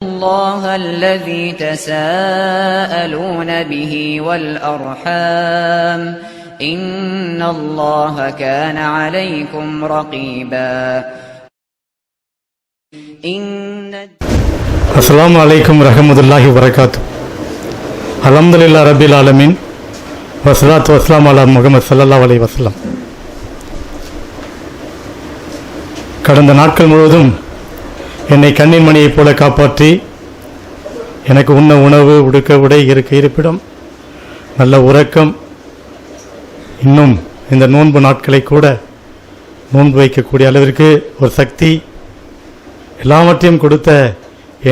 الله الذي تساءلون به والأرحام إن الله كان عليكم رقيبا إن அஸ்ஸலாமு அலைக்கும் ரஹமத்துல்லாஹி வரகாத்து அல்ஹம்துலில்லாஹ் ரபில் ஆலமீன் வஸ்லாத்து வஸ்லாம் அலா முகமது ஸல்லல்லாஹு அலைஹி வஸல்லம் கடந்த நாட்கள் முழுவதும் என்னை கண்ணின் மணியைப் போல காப்பாற்றி எனக்கு உண்ண உணவு உடுக்க உடை இருக்க இருப்பிடம் நல்ல உறக்கம். இன்னும் இந்த நோன்பு நாட்களை கூட நோன்பு வைக்கக்கூடிய அளவிற்கு ஒரு சக்தி எல்லாவற்றையும் கொடுத்த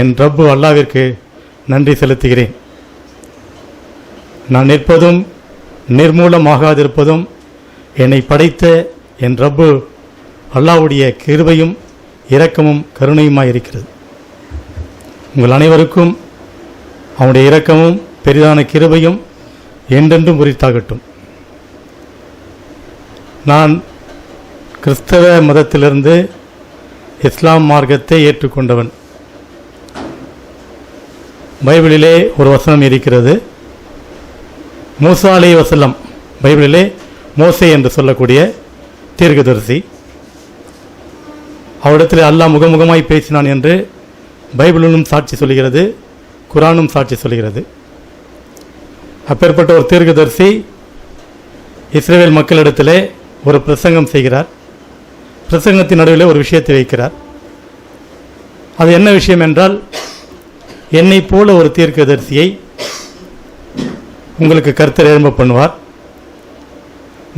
என் ரப்பு அல்லாவிற்கு நன்றி செலுத்துகிறேன். நான் நிற்பதும் நிர்மூலமாகாதிருப்பதும் என்னை படைத்த என் ரப்பு அல்லாவுடைய கிருபையும் இரக்கமும் கருணையுமாய் இருக்கிறது உங்கள் அனைவருக்கும் அவனுடைய இரக்கமும் பெரிதான கிருபையும் என்றென்றும் உரித்தாகட்டும். நான் கிறிஸ்தவ மதத்திலிருந்து இஸ்லாம் மார்க்கத்தை ஏற்றுக்கொண்டவன். பைபிளிலே ஒரு வசனம் இருக்கிறது. மூசாலே வசலம் பைபிளிலே மோசே என்று சொல்லக்கூடிய தீர்க்கதரிசி. அவரிடத்தில் அல்லாஹ் முகமுகமாய் பேசினான் என்று பைபிளும் சாட்சி சொல்கிறது குரானும் சாட்சி சொல்கிறது. அப்பேற்பட்ட ஒரு தீர்க்கதரிசி இஸ்ரேல் மக்களிடத்திலே ஒரு பிரசங்கம் செய்கிறார். பிரசங்கத்தின் நடுவில் ஒரு விஷயத்தை வைக்கிறார். அது என்ன விஷயம் என்றால் என்னைப் போல ஒரு தீர்க்கதரிசியை உங்களுக்கு கருத்தர் எழும்ப பண்ணுவார்.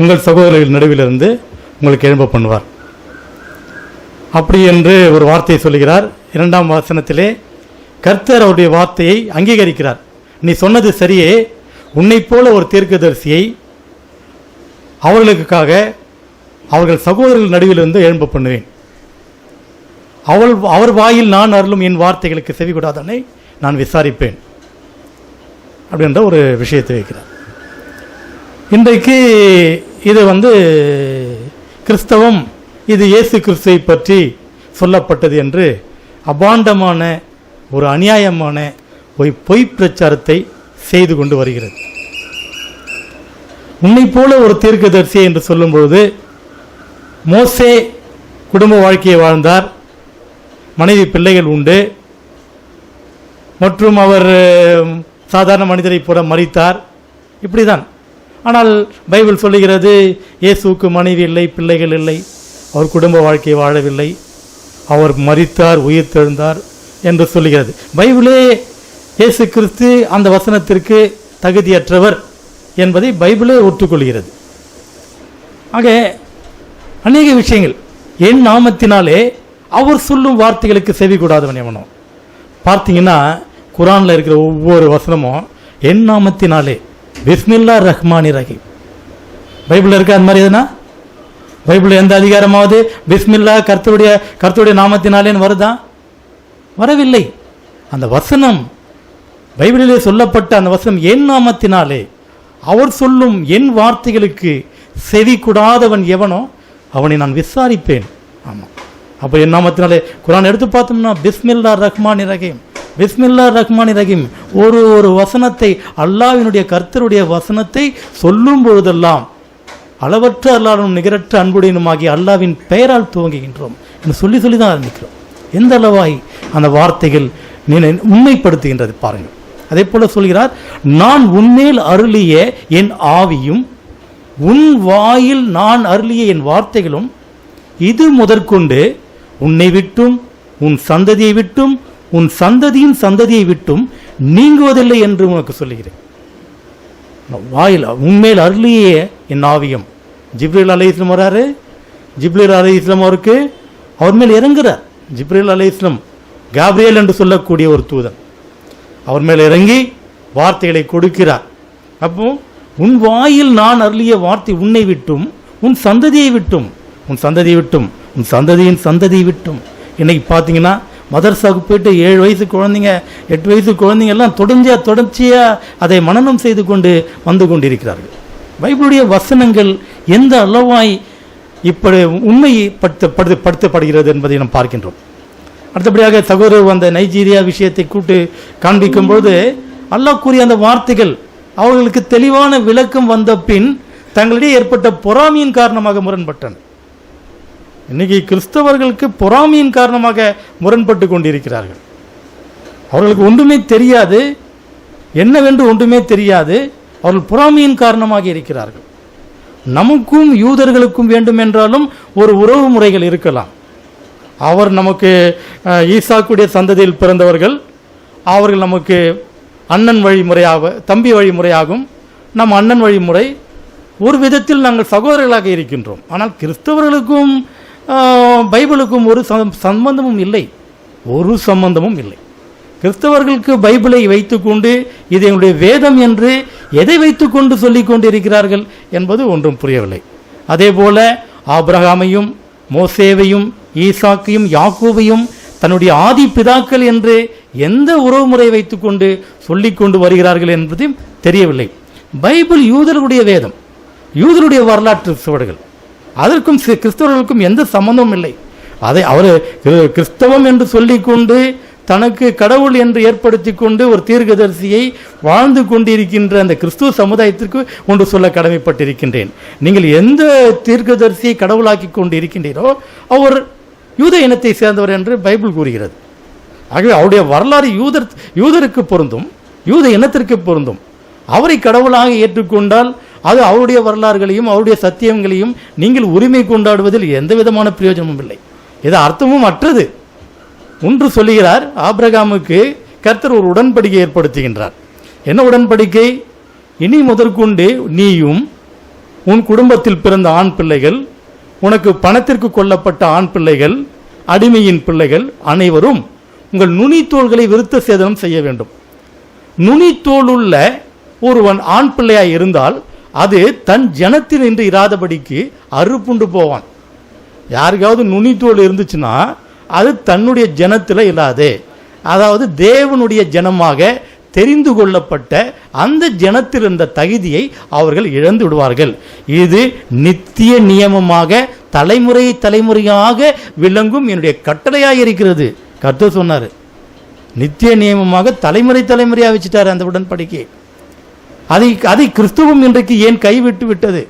உங்கள் சகோதரர்கள் நடுவிலிருந்து உங்களுக்கு எழும்ப பண்ணுவார். அப்படி என்று ஒரு வார்த்தையை சொல்லுகிறார். இரண்டாம் வசனத்திலே கர்த்தர் அவருடைய வார்த்தையை அங்கீகரிக்கிறார். நீ சொன்னது சரியே. உன்னை போல ஒரு தீர்க்கதரிசியை அவர்களுக்காக அவர்கள் சகோதரர்கள் நடுவிலிருந்து எழும்ப பண்ணுவேன். அவள் அவர் வாயில் நான் அருளும் என் வார்த்தைகளுக்கு செவி நான் விசாரிப்பேன். அப்படின்ற ஒரு விஷயத்தை வைக்கிறார். இன்றைக்கு இது வந்து கிறிஸ்தவம் இது இயேசு கிறிஸ்துவை பற்றி சொல்லப்பட்டது என்று அபாண்டமான ஒரு அநியாயமான ஒரு பொய் பிரச்சாரத்தை செய்து கொண்டு வருகிறது. உன்னை போல ஒரு தீர்க்கதரிசி என்று சொல்லும்பொழுது மோசே குடும்ப வாழ்க்கையை வாழ்ந்தார் மனைவி பிள்ளைகள் உண்டு மற்றும் அவர் சாதாரண மனிதரை போல மறித்தார் இப்படிதான். ஆனால் பைபிள் சொல்லுகிறது இயேசுவுக்கு மனைவி இல்லை பிள்ளைகள் இல்லை. அவர் குடும்ப வாழ்க்கையை வாழவில்லை. அவர் மறித்தார் உயிர் தெழுந்தார் என்று சொல்லுகிறது. பைபிளே இயேசு கிறிஸ்து அந்த வசனத்திற்கு தகுதியற்றவர் என்பதை பைபிளே ஒத்துக்கொள்கிறது. ஆக அநேக விஷயங்கள். என் நாமத்தினாலே அவர் சொல்லும் வார்த்தைகளுக்கு செவி கூடாதவன் எவனோ பார்த்தீங்கன்னா குரானில் இருக்கிற ஒவ்வொரு வசனமும் என் நாமத்தினாலே பிஸ்மில்லா ரஹ்மானி ரஹீம். பைபிளில் இருக்க அந்த மாதிரி எதுனா? பைபிளில் எந்த அதிகாரமாவது பிஸ்மில்லா கர்த்தருடைய கர்த்தருடைய நாமத்தினாலேன்னு வருதா? வரவில்லை. அந்த வசனம் பைபிளிலே சொல்லப்பட்ட அந்த வசனம் என் நாமத்தினாலே அவர் சொல்லும் என் வார்த்தைகளுக்கு செவி கூடாதவன் எவனோ அவனை நான் விசாரிப்பேன். ஆமாம் அப்போ என் நாமத்தினாலே குரான் எடுத்து பார்த்தோம்னா பிஸ்மில்லா ரஹ்மான் ரஹீம் பிஸ்மில்லா ரஹ்மான் ரஹீம் ஒரு ஒரு வசனத்தை அல்லாவினுடைய கர்த்தருடைய வசனத்தை சொல்லும் பொழுதெல்லாம் அளவற்ற அல்லாடும் நிகரற்ற அன்புடையனுமாகிய அல்லாவின் பெயரால் துவங்குகின்றோம் என்று சொல்லி சொல்லி தான் ஆரம்பிக்கிறோம் எந்த அளவாய் அந்த வார்த்தைகள் நினை- உண்மைப்படுத்துகின்றது பாருங்கள். அதே போல சொல்கிறார் நான் உன்மேல் அருளிய என் ஆவியும் உன் வாயில் நான் அருளிய என் வார்த்தைகளும் இது முதற்கொண்டு உன்னை விட்டும் உன் சந்ததியை விட்டும் உன் சந்ததியின் சந்ததியை விட்டும் நீங்குவதில்லை என்று உனக்கு சொல்லுகிறேன். வாயில் உண்மையில் அருளிய என் ஆவியம் ஜிப்ரீல் அலி இஸ்லாம் வராரு. ஜிப்ரீல் அலி இஸ்லாம் அவருக்கு அவர் மேல் இறங்குறார். ஜிப்ரீல் அலி இஸ்லாம் காப்ரியல் என்று சொல்லக்கூடிய ஒரு தூதன். அவர் மேல் இறங்கி வார்த்தைகளை கொடுக்கிறார். அப்போ உன் வாயில் நான் அருளிய வார்த்தை உன்னை விட்டும் உன் சந்ததியை விட்டும் உன் சந்ததியை விட்டும் உன் சந்ததியின் சந்ததியை விட்டும். இன்னைக்கு பார்த்தீங்கன்னா மதர்சாவுக்கு போயிட்டு ஏழு வயசு குழந்தைங்க எட்டு வயசு குழந்தைங்க எல்லாம் தொடர்ச்சியா தொடர்ச்சியாக அதை மனநம் செய்து கொண்டு வந்து கொண்டிருக்கிறார்கள். பைபிளுடைய வசனங்கள் எந்த அளவாய் இப்படி உண்மைப்படுத்த படுத்தப்படுகிறது என்பதை நாம் பார்க்கின்றோம். அடுத்தபடியாக சகோதரர் அந்த நைஜீரியா விஷயத்தை கூட்டு காண்பிக்கும்போது அல்லாஹ் கூறிய அந்த வார்த்தைகள் அவர்களுக்கு தெளிவான விளக்கம் வந்த பின் தங்களிடையே ஏற்பட்ட பொறாமையின் காரணமாக முரண்பட்டன. இன்னைக்கு கிறிஸ்தவர்களுக்கு பொறாமையின் காரணமாக முரண்பட்டு கொண்டிருக்கிறார்கள். அவர்களுக்கு ஒன்றுமே தெரியாது. என்னவென்று ஒன்றுமே தெரியாது. அவர்கள் பொறாமையின் காரணமாக இருக்கிறார்கள். நமக்கும் யூதர்களுக்கும் வேண்டும் என்றாலும் ஒரு உறவு முறைகள் இருக்கலாம். அவர் நமக்கு ஈசாக்குடைய சந்ததியில் பிறந்தவர்கள். அவர்கள் நமக்கு அண்ணன் வழிமுறையாக தம்பி வழிமுறையாகும் நம் அண்ணன் வழிமுறை ஒரு விதத்தில் நாங்கள் சகோதரர்களாக இருக்கின்றோம். ஆனால் கிறிஸ்தவர்களுக்கும் பைபிளுக்கும் ஒரு சம்பந்தமும் இல்லை. ஒரு சம்பந்தமும் இல்லை. கிறிஸ்தவர்களுக்கு பைபிளை வைத்துக்கொண்டு இது எங்களுடைய வேதம் என்று எதை வைத்துக்கொண்டு சொல்லிக் கொண்டிருக்கிறார்கள் என்பது ஒன்றும் புரியவில்லை. அதே போல ஆப்ரஹாமையும் மோசேவையும் ஈசாக்கையும் யாக்கோவையும் தன்னுடைய ஆதி பிதாக்கள் என்று எந்த உறவுமுறை வைத்துக்கொண்டு சொல்லிக் கொண்டு வருகிறார்கள் என்பதையும் தெரியவில்லை. பைபிள் யூதர்களுடைய வேதம் யூதருடைய வரலாற்று சுவடுகள். அதற்கும் கிறிஸ்தவர்களுக்கும் எந்த சம்பந்தமும் இல்லை. அதை அவர் கிறிஸ்தவம் என்று சொல்லிக்கொண்டு தனக்கு கடவுள் என்று ஏற்படுத்தி கொண்டு ஒரு தீர்க்கதரிசியை வாழ்ந்து கொண்டிருக்கின்ற அந்த கிறிஸ்துவ சமுதாயத்திற்கு ஒன்று சொல்ல கடமைப்பட்டிருக்கின்றேன். நீங்கள் எந்த தீர்க்கதரிசியை கடவுளாக்கி கொண்டு இருக்கின்றீரோ அவர் யூத இனத்தை சேர்ந்தவர் என்று பைபிள் கூறுகிறது. ஆகவே அவருடைய வரலாறு யூதர் யூதருக்கு பொருந்தும் யூத இனத்திற்கு பொருந்தும். அவரை கடவுளாக ஏற்றுக்கொண்டால் அது அவருடைய வரலாறுகளையும் அவருடைய சத்தியங்களையும் நீங்கள் உரிமை கொண்டாடுவதில் எந்த விதமான பிரயோஜனமும் இல்லை. இது அர்த்தமும் அற்றது. ஒன்று சொல்லுகிறார் ஆப்ரகாமுக்கு கர்த்தர் ஒரு உடன்படிக்கை ஏற்படுத்துகின்றார். என்ன உடன்படிக்கை? இனி முதற்கொண்டு நீயும் உன் குடும்பத்தில் பிறந்த ஆண் பிள்ளைகள் உனக்கு பணத்திற்கு கொல்லப்பட்ட ஆண் பிள்ளைகள் அடிமையின் பிள்ளைகள் அனைவரும் உங்கள் நுனித்தோள்களை விருத்த சேதனம் செய்ய வேண்டும். நுனித்தோளுள்ள ஒருவன் ஆண் பிள்ளையாய் இருந்தால் அது தன் ஜனத்தில் நின்று இராதபடிக்கு அறுப்புண்டு போவான். யாருக்காவது நுனித்தோல் இருந்துச்சுன்னா அது தன்னுடைய ஜனத்தில் இல்லாது. அதாவது தேவனுடைய ஜனமாக தெரிந்து கொள்ளப்பட்ட அந்த ஜனத்தில் இருந்த தகுதியை அவர்கள் இழந்து விடுவார்கள். இது நித்திய நியமமாக தலைமுறை தலைமுறையாக விளங்கும் என்னுடைய கட்டளையாக இருக்கிறது கர்த்தர் சொன்னார் நித்திய நியமமாக தலைமுறை தலைமுறையாக வச்சுட்டார் அந்த உடன்படிக்கை அதை அதை கிறிஸ்துவம் இன்றைக்கு ஏன் கைவிட்டு விட்டது?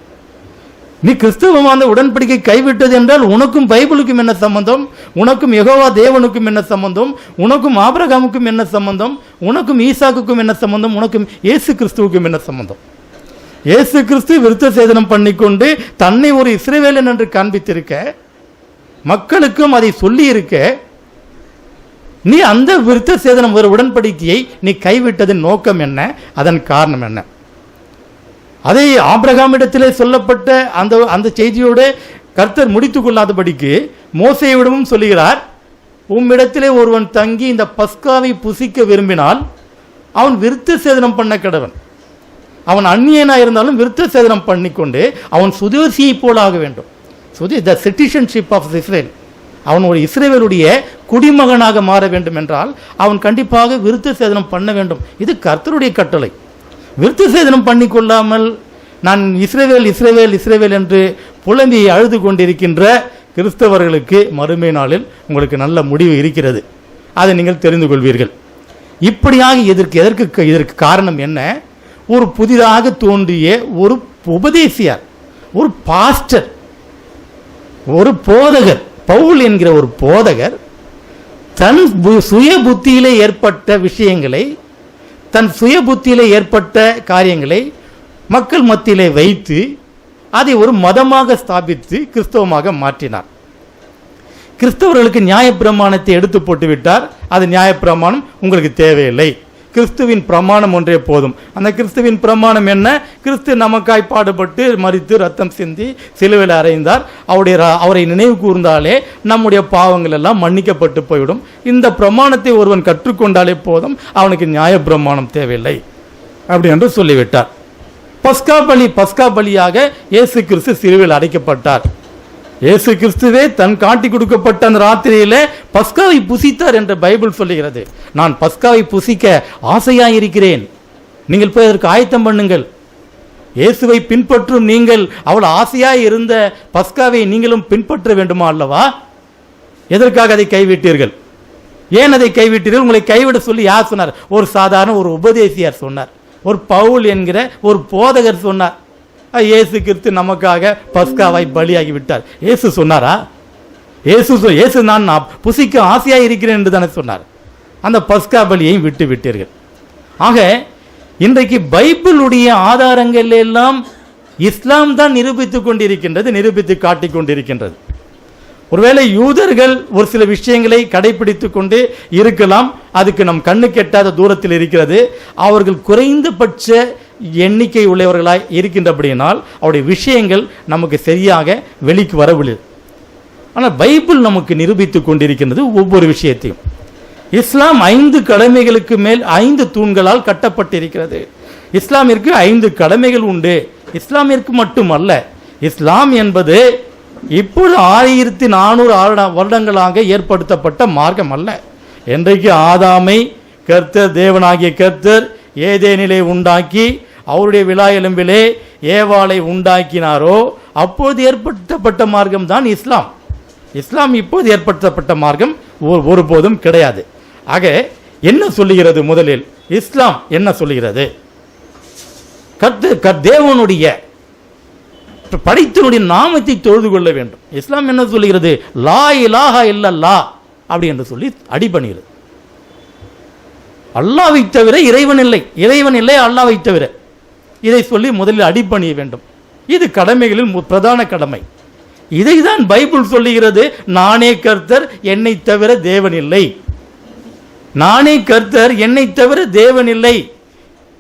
நீ கிறிஸ்துவம் அந்த உடன்படிக்கை கைவிட்டது என்றால் உனக்கும் பைபிளுக்கும் என்ன சம்பந்தம்? உனக்கும் யகோவா தேவனுக்கும் என்ன சம்பந்தம்? உனக்கும் ஆபிரகாமுக்கும் என்ன சம்பந்தம்? உனக்கும் ஈசாக்குக்கும் என்ன சம்பந்தம்? உனக்கும் இயேசு கிறிஸ்துவுக்கும் என்ன சம்பந்தம்? இயேசு கிறிஸ்து விருத்த சேதனம் பண்ணிக்கொண்டு தன்னை ஒரு இஸ்ரேவேலன் என்று காண்பித்திருக்க மக்களுக்கும் அதை சொல்லி இருக்க நீ அந்த விருத்த சேதனம் ஒரு உடன்படிக்கையை நீ கைவிட்டதன் நோக்கம் என்ன? அதன் காரணம் என்ன? அதே ஆபிரகாமிடத்திலே சொல்லப்பட்ட அந்த அந்த செய்தியோடு கர்த்தர் முடித்து கொள்ளாதபடிக்கு மோசையிடமும் சொல்லுகிறார் உம்மிடத்திலே ஒருவன் தங்கி இந்த பஸ்காவை புசிக்க விரும்பினால் அவன் விருத்த சேதனம் பண்ண கடவன். அவன் அந்நியனாக இருந்தாலும் விருத்த சேதனம் பண்ணிக்கொண்டு அவன் சுதேசியை போல ஆக வேண்டும். சுதி த சிட்டிசன்ஷிப் ஆஃப் இஸ்ரேல் அவன் ஒரு இஸ்ரேவேலுடைய குடிமகனாக மாற வேண்டும் என்றால் அவன் கண்டிப்பாக விருத்த சேதனம் பண்ண வேண்டும். இது கர்த்தருடைய கட்டளை. விருத்த சேதனம் பண்ணி கொள்ளாமல் நான் இஸ்ரேவேல் இஸ்ரேவேல் இஸ்ரேவேல் என்று புலம்பி அழுது கொண்டிருக்கின்ற கிறிஸ்தவர்களுக்கு மறுமை நாளில் உங்களுக்கு நல்ல முடிவு இருக்கிறது. அதை நீங்கள் தெரிந்து கொள்வீர்கள். இப்படியாக இதற்கு எதற்கு இதற்கு காரணம் என்ன? ஒரு புதிதாக தோன்றிய ஒரு உபதேசியார் ஒரு பாஸ்டர் ஒரு போதகர் பவுல் என்கிற ஒரு போதகர் தன் பு- சுய புத்தியிலே ஏற்பட்ட விஷயங்களை தன் சுய புத்தியிலே ஏற்பட்ட காரியங்களை மக்கள் மத்தியிலே வைத்து அதை ஒரு மதமாக ஸ்தாபித்து கிறிஸ்தவமாக மாற்றினார். கிறிஸ்தவர்களுக்கு நியாயப்பிரமாணத்தை எடுத்து போட்டுவிட்டார். அது நியாயப்பிரமாணம் உங்களுக்கு தேவையில்லை. கிறிஸ்துவின் பிரமாணம் ஒன்றே போதும். அந்த கிறிஸ்துவின் பிரமாணம் என்ன? கிறிஸ்து நமக்காய் பாடுபட்டு மறித்து ரத்தம் சிந்தி சிலுவையில் அறைந்தார். அவருடைய ர- அவரை நினைவு கூர்ந்தாலே நம்முடைய பாவங்கள் எல்லாம் மன்னிக்கப்பட்டு போய்விடும். இந்த பிரமாணத்தை ஒருவன் கற்றுக்கொண்டாலே போதும். அவனுக்கு நியாய பிரமாணம் தேவையில்லை. அப்படி என்று சொல்லிவிட்டார். பஸ்கா பலி பஸ்கா பலியாக இயேசு கிறிஸ்து சிலுவையில் அடைக்கப்பட்டார். இயேசு கிறிஸ்துவே தன் காட்டி கொடுக்கப்பட்ட அந்த ராத்திரியிலே பஸ்காவை புசித்தார் என்று பைபிள் சொல்லுகிறது. நான் பஸ்காவை புசிக்க ஆசையாயிருக்கிறேன். நீங்கள் போய் அதற்கு ஆயத்தம் பண்ணுங்கள். இயேசுவை பின்பற்றும் நீங்கள் அவள் ஆசையாக இருந்த பஸ்காவை நீங்களும் பின்பற்ற வேண்டுமா அல்லவா? எதற்காக அதை கைவிட்டீர்கள்? ஏன் அதை கைவிட்டீர்கள்? உங்களை கைவிட சொல்லி யார் சொன்னார்? ஒரு சாதாரண ஒரு உபதேசியார் சொன்னார். ஒரு பவுல் என்கிற ஒரு போதகர் சொன்னார். இயேசு கிறிஸ்து நமக்காக பஸ்காவை பலியாகி விட்டார் இயேசு சொன்னாரா? இயேசு சொ- இயேசு நான் நான் புசிக்க ஆசையாக இருக்கிறேன் என்று தானே சொன்னார். அந்த பஸ்கா பலியையும் விட்டு விட்டீர்கள். ஆக இன்றைக்கு பைபிளுடைய ஆதாரங்கள் எல்லாம் இஸ்லாம் தான் நிரூபித்துக் கொண்டிருக்கின்றது நிரூபித்து காட்டிக் கொண்டிருக்கின்றது. ஒருவேளை யூதர்கள் ஒரு சில விஷயங்களை கடைபிடித்து கொண்டு இருக்கலாம் அதுக்கு நம் கண்ணு கெட்டாத தூரத்தில் இருக்கிறது. அவர்கள் குறைந்தபட்ச எண்ணிக்கை உள்ளவர்களாய் இருக்கின்றபடியினால் அவருடைய விஷயங்கள் நமக்கு சரியாக வெளிக்கு வரவில்லை. ஆனால் பைபிள் நமக்கு நிரூபித்துக் கொண்டிருக்கின்றது ஒவ்வொரு விஷயத்தையும். இஸ்லாம் ஐந்து கடமைகளுக்கு மேல் ஐந்து தூண்களால் கட்டப்பட்டிருக்கிறது. இஸ்லாமிற்கு ஐந்து கடமைகள் உண்டு. இஸ்லாமிற்கு மட்டுமல்ல இஸ்லாம் என்பது இப்பொழுது ஆயிரத்தி நானூறு வருடங்களாக ஏற்படுத்தப்பட்ட மார்க்கம் அல்ல. என்றைக்கு ஆதாமை கர்த்தர் தேவனாகிய கர்த்தர் ஏதேனிலே உண்டாக்கி அவருடைய விழா எலும்பிலே ஏவாளை உண்டாக்கினாரோ அப்போது ஏற்படுத்தப்பட்ட மார்க்கம் தான் இஸ்லாம். இஸ்லாம் இப்போது ஏற்படுத்தப்பட்ட மார்க்கம் ஒருபோதும் கிடையாது. ஆக என்ன சொல்லுகிறது முதலில்? இஸ்லாம் என்ன சொல்லுகிறது? கத்து கத்தேவனுடைய படைத்தனுடைய நாமத்தை தொழுது கொள்ள வேண்டும். இஸ்லாம் என்ன சொல்லுகிறது? லா இலாஹா இல்லல்லா அப்படி என்று சொல்லி அடிபணிகிறது அல்லாவை தவிர இறைவன் இல்லை. இறைவன் இல்லை அல்லாவை தவிர இதை சொல்லி முதலில் அடிப்பணிய வேண்டும். இது கடமைகளில் பிரதான கடமை. இதைதான் பைபிள் சொல்லுகிறது நானே கர்த்தர் என்னை தவிர தேவன் இல்லை. நானே கர்த்தர் என்னை தவிர தேவன் இல்லை.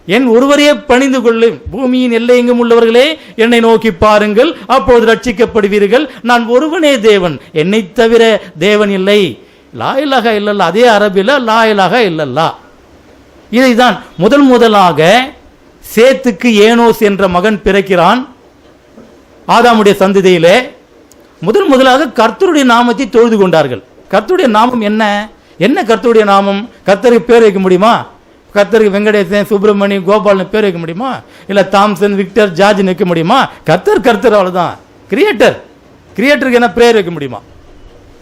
என் ஒருவரையே பணிந்து கொள்ளும் பூமியின் எல்லையெங்கும் உள்ளவர்களே என்னை நோக்கி பாருங்கள் அப்போது ரட்சிக்கப்படுவீர்கள். நான் ஒருவனே தேவன் என்னை தவிர தேவன் இல்லை. லாயிலாக இல்லல்லா அதே அரபில லாயிலாக இலாஹ இல்லல்லா. இதைதான் முதல் முதலாக சேத்துக்கு ஏனோஸ் என்ற மகன் பிறக்கிறான் ஆதாமுடைய சந்ததியிலே. முதன் முதலாக கர்த்தருடைய நாமத்தை தொழுது கொண்டார்கள். கர்த்தருடைய நாமம் என்ன? என்ன கர்த்தருடைய நாமம்? கர்த்தருக்கு பேர் வைக்க முடியுமா? கர்த்தருக்கு வெங்கடேசன் சுப்பிரமணியம் கோபால்னு பேர் வைக்க முடியுமா? இல்லை தாம்சன் விக்டர் ஜார்ஜ் வைக்க முடியுமா? கர்த்தர் கர்த்தர் அவ்வளோதான் கிரியேட்டர். கிரியேட்டருக்கு என்ன பேர் வைக்க முடியுமா?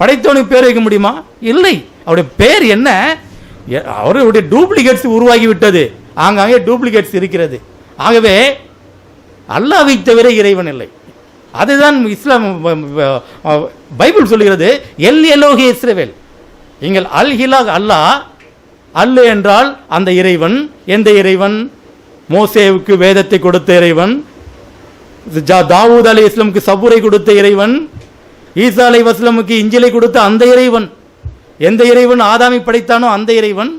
படைத்தவனுக்கு பேர் வைக்க முடியுமா? இல்லை. அவருடைய பேர் என்ன? எ- அவருடைய டூப்ளிகேட்ஸ் உருவாகி விட்டது ஆங்காங்கே டூப்ளிகேட்ஸ் இருக்கிறது. ஆகவே அல்லாவை தவிர இறைவன் இல்லை. அதுதான் இஸ்லாம் பைபிள் சொல்லுகிறது எல் எலோகி இஸ்ரவேல். எங்கள் அல் ஹிலாக் அல்லாஹ் அல் என்றால் அந்த இறைவன் எந்த இறைவன்? மோசேவுக்கு வேதத்தை கொடுத்த இறைவன் தாவூத் அலி இஸ்லாமுக்கு சபுரை கொடுத்த இறைவன் ஈசா அலை வஸ்லமுக்கு இஞ்சிலை கொடுத்த அந்த இறைவன். எந்த இறைவன் ஆதாமி படைத்தானோ அந்த இறைவன்.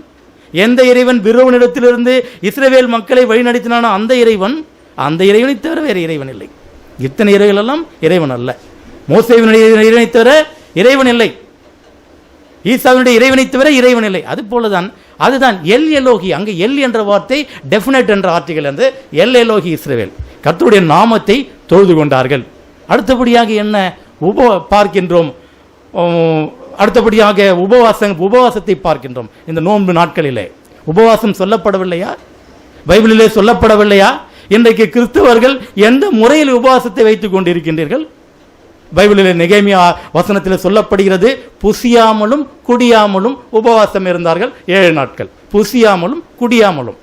எந்த இறைவன் பிரோவனிடத்திலிருந்து இஸ்ரவேல் மக்களை வழிநடத்தினானோ அந்த இறைவன் அந்த இறைவனை தவிர வேறு இறைவன் இல்லை. இத்தனை இறைவன் எல்லாம் இறைவன் அல்ல. மோசேவினுடைய இறைவனை தவிர இறைவன் இல்லை. ஈசாவினுடைய இறைவனை தவிர இறைவன் இல்லை. அது போலதான் அதுதான் எல் எலோகி அங்கே எல் என்ற வார்த்தை டெஃபினட் என்ற ஆர்டிகல் வந்து எல் எலோகி இஸ்ரவேல். கர்த்தருடைய நாமத்தை தொழுது கொண்டார்கள். அடுத்தபடியாக என்ன உப பார்க்கின்றோம். அடுத்தபடியாக உபவாச உபவாசத்தை பார்க்கின்றோம் இந்த நோன்பு நாட்களிலே. உபவாசம் சொல்லப்படவில்லையா? பைபிளிலே சொல்லப்படவில்லையா? இன்றைக்கு கிறிஸ்தவர்கள் எந்த முறையில் உபவாசத்தை வைத்துக் கொண்டிருக்கின்றீர்கள்? பைபிளில் நெகேமியா வசனத்தில் சொல்லப்படுகிறது புசியாமலும் குடியாமலும் உபவாசம் இருந்தார்கள் ஏழு நாட்கள். புசியாமலும் குடியாமலும்.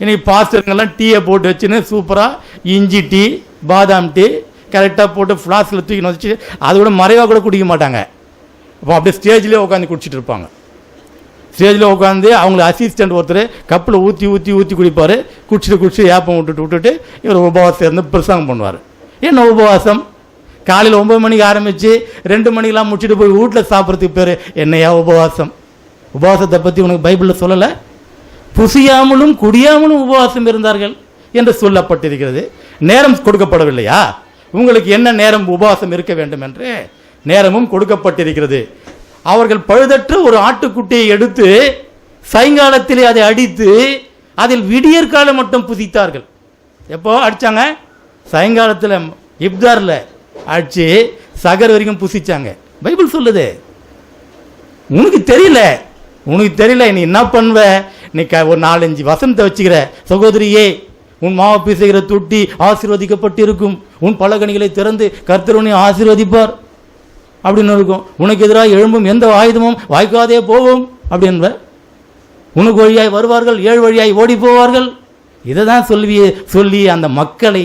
இன்னைக்கு பாஸ்டருங்கெல்லாம் டீயை போட்டு வச்சுன்னு சூப்பராக இஞ்சி டீ பாதாம் டீ கரெக்டாக போட்டு ஃப்ளாஸ்கில் தூக்கி வச்சு அதை விட மறைவாக கூட குடிக்க மாட்டாங்க. அப்போ அப்படியே ஸ்டேஜ்லேயே உட்காந்து குடிச்சிட்டு இருப்பாங்க. ஸ்டேஜில் உட்காந்து அவங்களை அசிஸ்டன்ட் ஒருத்தர் கப்பில் ஊற்றி ஊற்றி ஊற்றி குடிப்பார். குடிச்சிட்டு குடிச்சு ஏப்பம் விட்டுட்டு விட்டுட்டு இவர் உபவாசம் இருந்து பிரசங்கம் பண்ணுவார். என்ன உபவாசம்? காலையில் ஒம்பது மணிக்கு ஆரம்பித்து ரெண்டு மணிக்கெலாம் முடிச்சுட்டு போய் வீட்டில் சாப்பிட்றதுக்கு பேர் என்னையா உபவாசம்? உபவாசத்தை பற்றி உனக்கு பைபிளில் சொல்லலை? புசியாமலும் குடியாமலும் உபவாசம் இருந்தார்கள் என்று சொல்லப்பட்டிருக்கிறது. நேரம் கொடுக்கப்படவில்லையா? உங்களுக்கு என்ன நேரம் உபவாசம் இருக்க வேண்டும் என்று? நேரமும் கொடுக்கப்பட்டிருக்கிறது. அவர்கள் பழுதற்ற ஒரு ஆட்டுக்குட்டியை எடுத்து சாயங்காலத்திலே அதை அடித்து அதில் விடியற்காலம் மட்டும் புசித்தார்கள் எப்போ அடிச்சாங்க? சாயங்காலத்தில் இப்தாரில் அடித்து சகர் வரைக்கும் புசிச்சாங்க. பைபிள் சொல்லுது. உனக்கு தெரியல. உனக்கு தெரியல. நீ என்ன பண்ணுவ? நீ க ஒரு நாலஞ்சு வசனத்தை வச்சுக்கிற. சகோதரியே உன் மாவு பிசைகிற தொட்டி ஆசீர்வதிக்கப்பட்டு இருக்கும் உன் பலகணிகளை திறந்து கர்த்தருனை ஆசீர்வதிப்பார். அப்படின்னு இருக்கும். உனக்கு எதிராக எழும்பும் எந்த ஆயுதமும் வாய்க்காதே போகும் அப்படின்ப. உனக்கு வழியாய் வருவார்கள் ஏழு வழியாய் ஓடி போவார்கள். இதை தான் சொல்லி சொல்லி அந்த மக்களை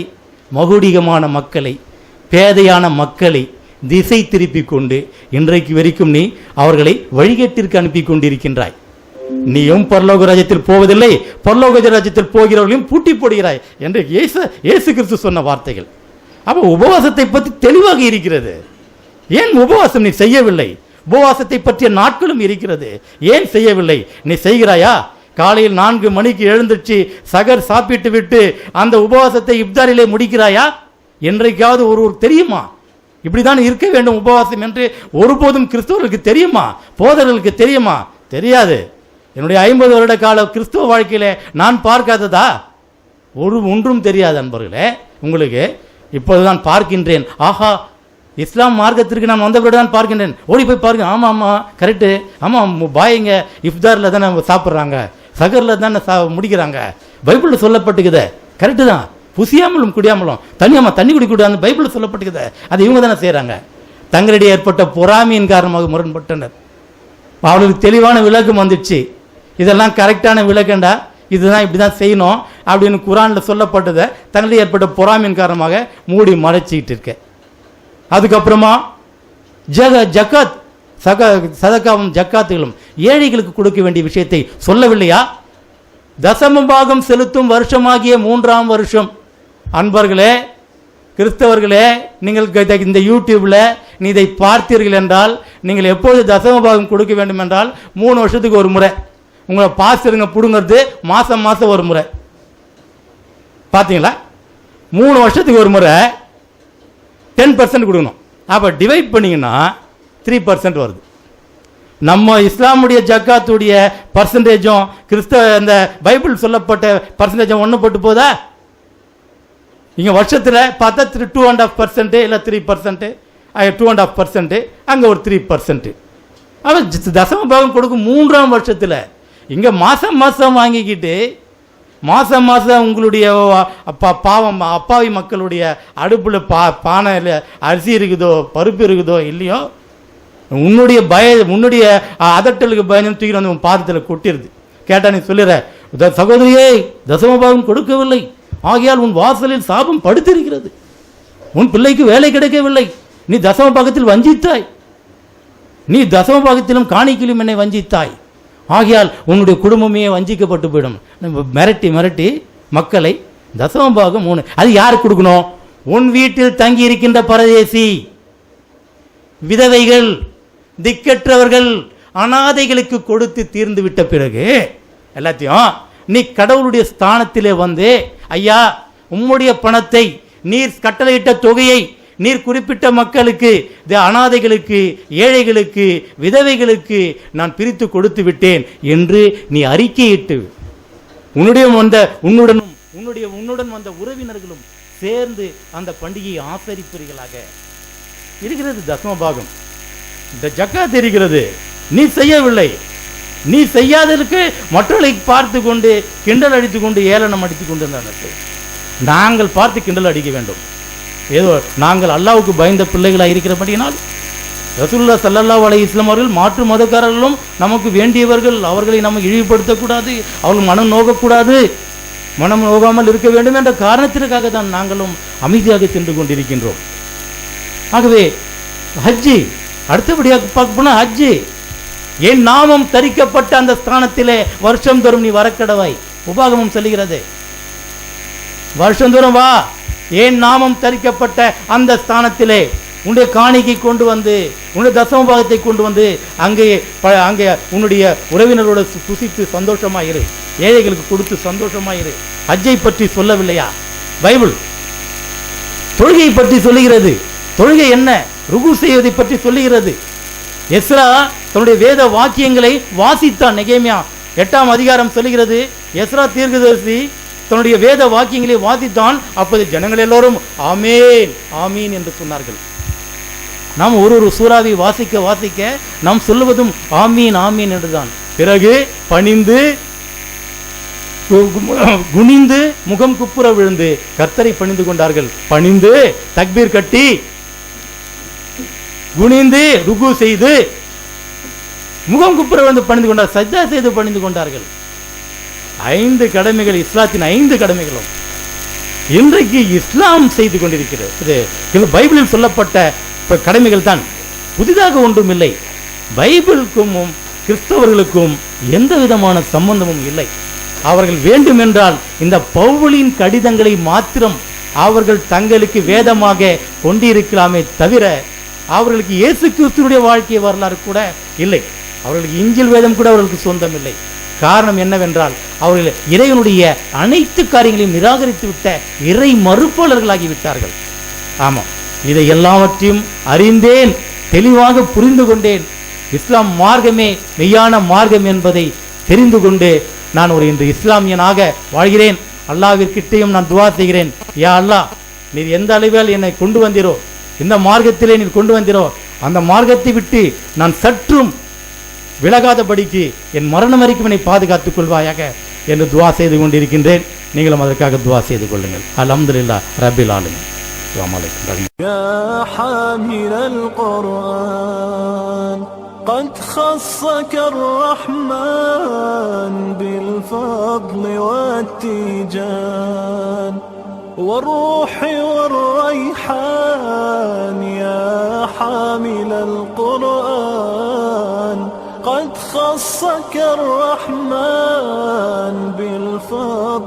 மகுடிகமான மக்களை பேதையான மக்களை திசை திருப்பி கொண்டு இன்றைக்கு வரைக்கும் நீ அவர்களை வழிகேட்டிற்கு அனுப்பி கொண்டிருக்கின்றாய். நீயும் பரலோக ராஜ்யத்தில் போவதில்லை பரலோக ராஜ்யத்தில் போகிறவர்களையும் பூட்டி போடுகிறாய் என்று இயேசு இயேசு கிறிஸ்து சொன்ன வார்த்தைகள். அப்போ உபவாசத்தை பற்றி தெளிவாக இருக்கிறது. ஏன் உபவாசம் நீ செய்யவில்லை? உபவாசத்தை பற்றிய நாட்களும் இருக்கிறது. ஏன் செய்யவில்லை? நீ செய்கிறாயா? காலையில் நான்கு மணிக்கு எழுந்துச்சு சகர் சாப்பிட்டு விட்டு அந்த உபவாசத்தை இப்தாரிலே முடிக்கிறாயா? என்றைக்காவது ஒருவர் தெரியுமா? இப்படிதான் இருக்க வேண்டும் உபவாசம் என்று ஒருபோதும் கிறிஸ்தவர்களுக்கு தெரியுமா? போதர்களுக்கு தெரியுமா? தெரியாது. என்னுடைய ஐம்பது வருட கால கிறிஸ்துவ வாழ்க்கையில் நான் பார்க்காததா? ஒரு ஒன்றும் தெரியாது அன்பர்களே. உங்களுக்கு இப்போது நான் பார்க்கின்றேன். ஆஹா இஸ்லாம் மார்க்கத்திற்கு நான் வந்த பிறகு தான் பார்க்கின்றேன். ஓடி போய் பாருங்க. ஆமாம் ஆமாம் கரெக்டு ஆமாம் பாய்ங்க இஃப்தாரில் தானே சாப்பிட்றாங்க. சகரில் தானே சா முடிக்கிறாங்க. பைபிளில் சொல்லப்பட்டுக்குதே. கரெக்டு தான். புசியாமலும் குடியாமலும். தனியாமல் தண்ணி குடிக்கூடாது பைபிளில் சொல்லப்பட்டுக்குது. அது இவங்க தானே செய்கிறாங்க தங்களிடையே ஏற்பட்ட பொறாமையின் காரணமாக முரண்பட்டனர். அவளுக்கு தெளிவான விளக்கம் வந்துடுச்சு இதெல்லாம் கரெக்டான விளக்கண்டா? இதுதான் இப்படி தான் செய்யணும் அப்படின்னு குரானில் சொல்லப்பட்டதை தங்களிடையே ஏற்பட்ட பொறாமையின் காரணமாக மூடி மறைச்சிக்கிட்டு இருக்கேன். அதுக்கப்புறமா ஜக ஜக்காத் சக சதக்காவும் ஜக்காத்துகளும் ஏழைகளுக்கு கொடுக்க வேண்டிய விஷயத்தை சொல்லவில்லையா? தசம பாகம் செலுத்தும் வருஷமாகிய மூன்றாம் வருஷம். அன்பர்களே கிறிஸ்தவர்களே நீங்கள் இந்த யூடியூப்பில் நீ இதை பார்த்தீர்கள் என்றால் நீங்கள் எப்போது தசம பாகம் கொடுக்க வேண்டும் என்றால் மூணு வருஷத்துக்கு ஒரு முறை. உங்களை பாஸ்டருங்க பிடுங்கிறது மாதம் மாதம் ஒரு முறை. பார்த்தீங்களா மூணு வருஷத்துக்கு ஒரு முறை டென் பர்சன்ட் கொடுக்கணும். அப்போ டிவைட் பண்ணிங்கன்னா த்ரீ பர்சன்ட் வருது. நம்ம இஸ்லாமுடைய ஜக்காத்துடைய பர்சன்டேஜும் கிறிஸ்தவ இந்த பைபிள் சொல்லப்பட்ட பர்சன்டேஜும் ஒன்று போட்டு போதா? இங்கே வருஷத்தில் பார்த்தா three two and half percent இல்லை three percent two and half percent அங்கே ஒரு த்ரீ பர்சன்ட்டு அவன் தசம பாகம் கொடுக்கும் மூன்றாம் வருஷத்தில். இங்கே மாதம் மாதம் வாங்கிக்கிட்டு மாதம் மாதம் உங்களுடைய அப்பா பாவம் அப்பாவி மக்களுடைய அடுப்பில் பா பானையில் அரிசி இருக்குதோ பருப்பு இருக்குதோ இல்லையோ உன்னுடைய பய உன்னுடைய அதட்டலுக்கு பயணம் தூக்கி வந்து உன் பாதத்தில் கொட்டிருது. கேட்டா நீ சொல்லிடுற "த- சகோதரியே தசமபாகம் கொடுக்கவில்லை. ஆகையால் உன் வாசலில் சாபம் படுத்திருக்கிறது. உன் பிள்ளைக்கு வேலை கிடைக்கவில்லை. நீ தசமபாகத்தில் வஞ்சித்தாய். நீ தசமபாகத்திலும் காணிக்கிலும் என்னை வஞ்சித்தாய். ஆகையால் உன்னுடைய குடும்பமே வஞ்சிக்கப்பட்டு போயிடும். நம்ம மிரட்டி மிரட்டி மக்களை தசமபாகம் மூணு. அது யாருக்கு கொடுக்கணும்? உன் வீட்டில் தங்கி இருக்கின்ற பரதேசி விதவைகள் திக்கற்றவர்கள் அனாதைகளுக்கு கொடுத்து தீர்ந்து விட்ட பிறகு எல்லாத்தையும் நீ கடவுளுடைய ஸ்தானத்திலே வந்து ஐயா உம்முடைய பணத்தை நீர் கட்டளையிட்ட தொகையை நீர் குறிப்பிட்ட மக்களுக்கு அனாதைகளுக்கு ஏழைகளுக்கு விதவைகளுக்கு நான் பிரித்து கொடுத்து விட்டேன் என்று நீ அறிக்கையிட்டு உன்னுடைய வந்த உன்னுடனும் உன்னுடைய உன்னுடன் வந்த உறவினர்களும் சேர்ந்து அந்த பண்டிகையை ஆசரிப்பீர்களாக. இருக்கிறது தசமபாகம் இந்த ஜக்காத் இருக்கிறது. நீ செய்யவில்லை. நீ செய்யாததற்கு மற்றவர்களை பார்த்து கொண்டு கிண்டல் அடித்து கொண்டு ஏளனம் அடித்து கொண்டு நாங்கள் பார்த்து கிண்டல் அடிக்க வேண்டும். ஏதோ நாங்கள் அல்லாவுக்கு பயந்த பிள்ளைகளாக இருக்கிறபடியினால் ரசூல்லா சல்லல்லா அலை இஸ்லாம் அவர்கள் மாற்று மதக்காரர்களும் நமக்கு வேண்டியவர்கள் அவர்களை நம்ம இழிவுபடுத்தக்கூடாது அவர்கள் மனம் நோகக்கூடாது மனம் நோகாமல் இருக்க வேண்டும் என்ற காரணத்திற்காக தான் நாங்களும் அமைதியாக சென்று கொண்டிருக்கின்றோம். ஆகவே ஹஜ்ஜி அடுத்தபடியாக பார்க்க போனால் ஹஜ்ஜி என் நாமம் தரிக்கப்பட்ட அந்த ஸ்தானத்திலே வருஷம் தோறும் நீ வரக்கடவாய். உபாகமம் சொல்லுகிறது. வருஷந்தோறும் வா. ஏன் நாமம் தரிக்கப்பட்ட அந்த ஸ்தானத்திலே? உன்னுடைய காணிக்கை கொண்டு வந்து உன்னுடைய தசம பாகத்தை கொண்டு வந்து அங்கே ப- அங்கே உன்னுடைய உறவினரோட சு- புசித்து சந்தோஷமாயிரு. ஏழைகளுக்கு கொடுத்து சந்தோஷமாயிரு. ஹஜ்ஜை பற்றி சொல்லவில்லையா? பைபிள். தொழுகை பற்றி சொல்லுகிறது. தொழுகை என்ன? ருகு செய்வதை பற்றி சொல்லுகிறது. எஸ்ரா தன்னுடைய வேத வாக்கியங்களை வாசித்தான் நெகேமியா. எட்டாம் அதிகாரம் சொல்லுகிறது. எஸ்ரா தீர்க்கதரிசி தன்னுடைய வேத வாக்கியங்களை வாதித்தான் அப்போது ஜனங்கள் எல்லோரும் ஆமேன் ஆமீன் என்று சொன்னார்கள். நாம் ஒரு ஒரு சூறாவை வாசிக்க வாசிக்க நாம் சொல்லுவதும் ஆமீன் ஆமீன் என்றுதான். பிறகு பணிந்து கு- குனிந்து முகம் குப்புற விழுந்து கர்த்தரை பணிந்து கொண்டார்கள். பணிந்து தக்பீர் கட்டி குனிந்து ருகு செய்து முகம் குப்புற வந்து பணிந்து கொண்டார் சஜ்ஜா செய்து பணிந்து கொண்டார்கள். ஐந்து கடமைகள் இஸ்லாத்தின் ஐந்து கடமைகளும் இன்றைக்கு இஸ்லாம் செய்து கொண்டிருக்கிறது. இது இது பைபிளில் சொல்லப்பட்ட கடமைகள் தான். புதிதாக ஒன்றும் இல்லை. பைபிளுக்கும் கிறிஸ்தவர்களுக்கும் எந்த விதமான சம்பந்தமும் இல்லை. அவர்கள் வேண்டுமென்றால் இந்த பவுலின் கடிதங்களை மாத்திரம் அவர்கள் தங்களுக்கு வேதமாக கொண்டிருக்கலாமே தவிர அவர்களுக்கு இயேசு கிறிஸ்துடைய வாழ்க்கை வரலாறு கூட இல்லை. அவர்களுக்கு இஞ்சில் வேதம் கூட அவர்களுக்கு சொந்தம் இல்லை காரணம் என்னவென்றால் அவர்கள் இறைவனுடைய அனைத்து காரியங்களையும் நிராகரித்து விட்ட இறை மறுப்பாளர்களாகி விட்டார்கள் ஆமாம் இதை எல்லாவற்றையும் அறிந்தேன் தெளிவாக புரிந்து கொண்டேன். இஸ்லாம் மார்க்கமே மெய்யான மார்க்கம் என்பதை தெரிந்து கொண்டு நான் ஒரு இன்று இஸ்லாமியனாக வாழ்கிறேன். அல்லாவிற்கிட்டையும் நான் துவா செய்கிறேன். யா அல்லாஹ் நீர் எந்த அளவில் என்னை கொண்டு வந்திரோ இந்த மார்க்கத்திலே நீர் கொண்டு வந்திரோ அந்த மார்க்கத்தை விட்டு நான் சற்றும் விலகாதபடிக்கு என் மரணம் வரைக்கும் என்னை பாதுகாத்துக் கொள்வாயாக. என்று துவா செய்து கொண்டிருக்கின்றேன் நீங்களும் அதற்காக துவா செய்து கொள்ளுங்கள் அல்ஹம்துலில்லாஹ் ரபில் ஆலமீன் அஸ்ஸலாமு அலைக்கும் வரஹ்மத்துல்லாஹி يا حامل القرآن قد خصك الرحمن بالفضل والتيجان والروح والريحان يا حامل القرآن قد خصك الرحمن بالفضل.